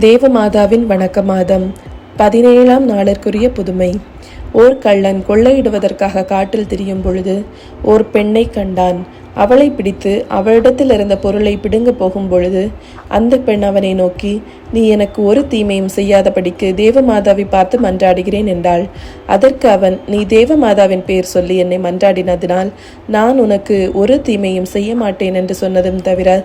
தேவமாதாவின் வணக்க மாதம் பதினேழாம் நாளிற்குரிய புதுமை. ஓர் கள்ளன் கொள்ளையிடுவதற்காக காட்டில் திரியும் பொழுது ஓர் பெண்ணை கண்டான். அவளை பிடித்து அவளிடத்தில் இருந்த பொருளை பிடுங்க போகும் பொழுது அந்த பெண் அவனை நோக்கி நீ எனக்கு ஒரு தீமையும் செய்யாதபடிக்கு தேவமாதாவை பார்த்து மன்றாடுகிறேன் என்றாள். அதற்கு அவன் நீ தேவமாதாவின் பெயர் சொல்லி என்னை மன்றாடினதினால் நான் உனக்கு ஒரு தீமையும் செய்ய மாட்டேன் என்று சொன்னதும் தவிர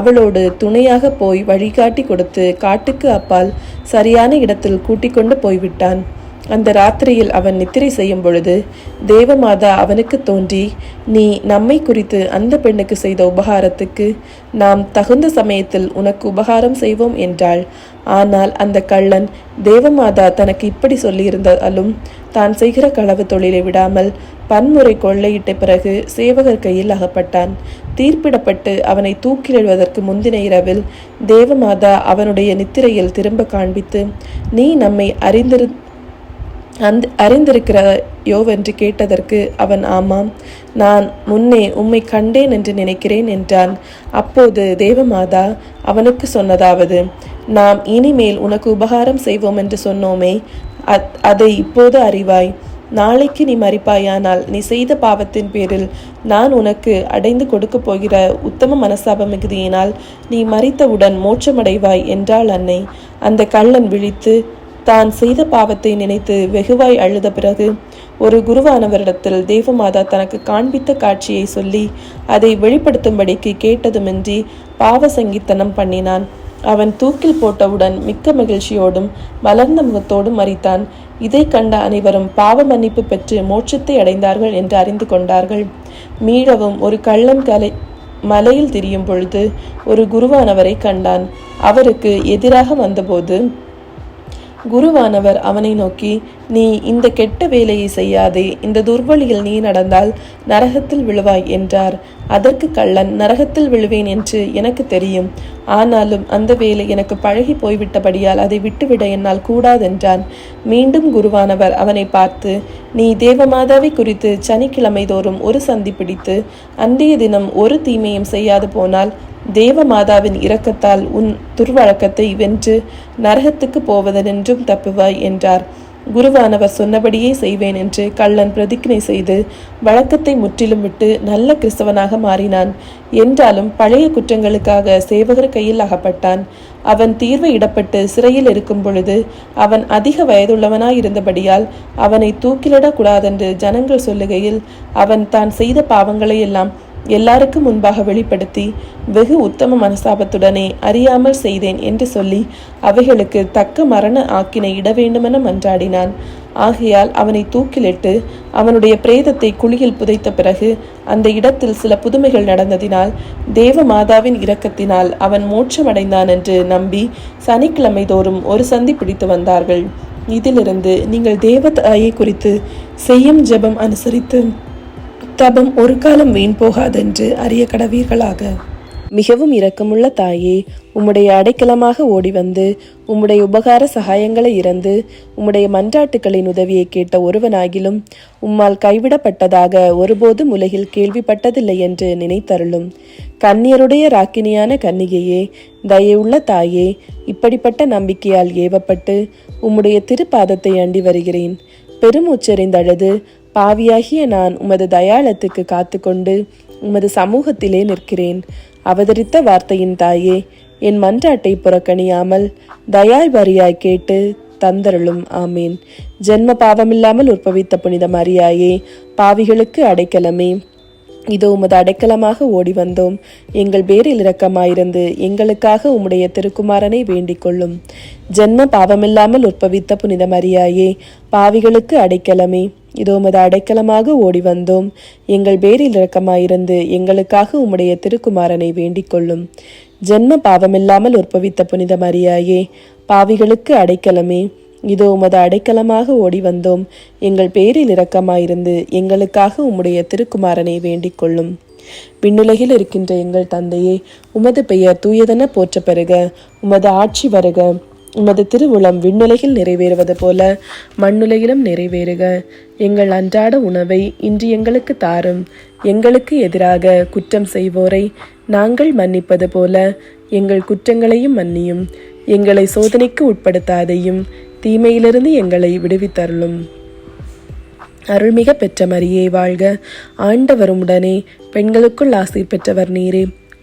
அவளோடு துணையாக போய் வழிகாட்டி கொடுத்து காட்டுக்கு அப்பால் சரியான இடத்தில் கூட்டிக் கொண்டு போய்விட்டான். அந்த ராத்திரியில் அவன் நித்திரை செய்யும் பொழுது தேவமாதா அவனுக்கு தோன்றி நீ நம்மை குறித்து அந்த பெண்ணுக்கு செய்த உபகாரத்துக்கு நாம் தகுந்த சமயத்தில் உனக்கு உபகாரம் செய்வோம் என்றாள். ஆனால் அந்த கள்ளன் தேவமாதா தனக்கு இப்படி சொல்லியிருந்தாலும் தான் செய்கிற களவு தொழிலை விடாமல் பன்முறை கொள்ளையிட்ட பிறகு சேவகர் கையில் அகப்பட்டான். தீர்ப்பிடப்பட்டு அவனை தூக்கிலிடுவதற்கு முந்தின இரவில் தேவமாதா அவனுடைய நித்திரையில் திரும்ப காண்பித்து நீ நம்மை அறிந்திரு அந் அறிந்திருக்கிற யோவென்று கேட்டதற்கு அவன் ஆமாம் நான் முன்னே உம்மை கண்டேன் என்று நினைக்கிறேன் என்றான். அப்போது தேவமாதா அவனுக்கு சொன்னதாவது நாம் இனிமேல் உனக்கு உபகாரம் செய்வோம் என்று சொன்னோமே. அத் அதை இப்போது அறிவாய். நாளைக்கு நீ மறிப்பாயானால் நீ செய்த பாவத்தின் பேரில் நான் உனக்கு அடைந்து கொடுக்கப் போகிற உத்தம மனசாப மிகுதியினால் நீ மறித்தவுடன் மோட்சமடைவாய் என்றாள் அன்னை. அந்த கள்ளன் விழித்து தான் செய்த பாவத்தை நினைத்து வெகுவாய் அழுத பிறகு ஒரு குருவானவரிடத்தில் தேவமாதா தனக்கு காண்பித்த காட்சியை சொல்லி அதை வெளிப்படுத்தும்படிக்கு கேட்டதுமின்றி பாவ சங்கீத்தனம் பண்ணினான். அவன் தூக்கில் போட்டவுடன் மிக்க மகிழ்ச்சியோடும் மலர்ந்த முகத்தோடும் மறித்தான். இதை கண்ட அனைவரும் பாவ மன்னிப்பு பெற்று மோட்சத்தை அடைந்தார்கள் என்று அறிந்து கொண்டார்கள். மீளவும் ஒரு கள்ளன் கலை மலையில் திரியும் பொழுது ஒரு குருவானவரை கண்டான். அவருக்கு எதிராக வந்தபோது குருவானவர் அவனை நோக்கி நீ இந்த கெட்ட வேலையை செய்யாதே. இந்த துர்வழியில் நீ நடந்தால் நரகத்தில் விழுவாய் என்றார். அதற்கு கள்ளன் நரகத்தில் விழுவேன் என்று எனக்கு தெரியும். ஆனாலும் அந்த வேலை எனக்கு பழகி போய்விட்டபடியால் அதை விட்டுவிட என்னால் கூடாதென்றான் மீண்டும் குருவானவர் அவனை பார்த்து நீ தேவமாதாவை குறித்து சனிக்கிழமை தோறும் ஒரு சந்தி பிடித்து அன்றைய தினம் ஒரு தீமையும் செய்யாது போனால் தேவமாதாவின் இரக்கத்தால் உன் துர்வழக்கத்தை வென்று நரகத்துக்கு போவதென்றும் தப்புவாய் என்றார். குருவானவர் சொன்னபடியே செய்வேன் என்று கள்ளன் பிரதிஜ்ஞை செய்து வழக்கத்தை முற்றிலும் விட்டு நல்ல கிறிஸ்தவனாக மாறினான். என்றாலும் பழைய குற்றங்களுக்காக சேவகர் கையில் அகப்பட்டான். அவன் தீர்வு இடப்பட்டு சிறையில் இருக்கும் பொழுது அவன் அதிக வயதுள்ளவனாயிருந்தபடியால் அவனை தூக்கிலிடக்கூடாதென்று ஜனங்கள் சொல்லுகையில் அவன் தான் செய்த பாவங்களை எல்லாம் எல்லாருக்கும் முன்பாக வெளிப்படுத்தி வெகு உத்தம மனசாபத்துடனே அறியாமல் செய்தேன் என்று சொல்லி அவைகளுக்கு தக்க மரண ஆக்கினை இட வேண்டுமென மன்றாடினான். ஆகையால் அவனை தூக்கிலிட்டு அவனுடைய பிரேதத்தை குழியில் புதைத்த பிறகு அந்த இடத்தில் சில புதுமைகள் நடந்ததினால் தேவ மாதாவின் இரக்கத்தினால் அவன் மோட்சமடைந்தான் என்று நம்பி சனிக்கிழமை தோறும் ஒரு சந்தி பிடித்து வந்தார்கள். இதிலிருந்து நீங்கள் தேவதாயை குறித்து செய்யும் ஜெபம் அனுசரித்து தபம் ஒரு காலம் வீண் போகாதென்று அறிய கடவீர்களாக. மிகவும் இரக்கமுள்ள தாயே உம்முடைய அடைக்கலமாக ஓடி வந்து உம்முடைய உபகார சகாயங்களை இறந்து உம்முடைய மன்றாட்டுகளின் உதவியை கேட்ட ஒருவனாகிலும் உம்மால் கைவிடப்பட்டதாக ஒருபோதும் உலகில் கேள்விப்பட்டதில்லை என்று நினைத்தருளும். கன்னியருடைய ராக்கினியான கன்னிகையே தயவுள்ள தாயே இப்படிப்பட்ட நம்பிக்கையால் ஏவப்பட்டு உம்முடைய திருப்பாதத்தை அண்டி வருகிறேன். பெருமூச்செறிந்தழுது பாவியாகிய நான் உமது தயாளத்துக்கு காத்துக்கொண்டு உமது சமூகத்திலே நிற்கிறேன். அவதரித்த வார்த்தையின் தாயே என் மன்றாட்டை புறக்கணியாமல் தயாய் வரியாய் கேட்டு தந்தருளும். ஆமேன். ஜென்ம பாவமில்லாமல் உற்பவித்த புனித மரியாயே பாவிகளுக்கு அடைக்கலமே. இதோ உமது அடைக்கலமாக ஓடி வந்தோம். எங்கள் பேரில் இரக்கமாயிருந்து எங்களுக்காக உம்முடைய திருக்குமாரனை வேண்டிக் கொள்ளும். ஜென்ம பாவமில்லாமல் உற்பவித்த புனித மரியாயே பாவிகளுக்கு அடைக்கலமே. இதோ உமது அடைக்கலமாக ஓடி வந்தோம் எங்கள் பேரில் இரக்கமாயிருந்து எங்களுக்காக உம்முடைய திருக்குமாரனை வேண்டிக் கொள்ளும் ஜென்ம பாவமில்லாமல் உற்பவித்த புனித மரியாயே பாவிகளுக்கு அடைக்கலமே. இதோ உமது அடைக்கலமாக ஓடி வந்தோம் எங்கள் பேரில் இரக்கமாயிருந்து எங்களுக்காக உம்முடைய திருக்குமாரனை வேண்டிக் கொள்ளும் விண்ணுலகில் இருக்கின்ற எங்கள் தந்தையே உமது பெயர் தூயதென போற்ற பெறுக உமது ஆட்சி வருக. உமது திருவுளம் விண்ணுலகில் நிறைவேறுவது போல மண்ணுலகிலும் நிறைவேறுக. எங்கள் அன்றாட உணவை இன்று எங்களுக்கு தாரும். எங்களுக்கு எதிராக குற்றம் செய்வோரை நாங்கள் மன்னிப்பது போல எங்கள் குற்றங்களையும் மன்னியும். எங்களை சோதனைக்கு உட்படுத்தாதையும் தீமையிலிருந்து எங்களை விடுவித்தருளும். அருள்மிக பெற்ற மரியே வாழ்க. ஆண்டவரும் உடனே பெண்களுக்குள் ஆசை பெற்றவர் நீரே.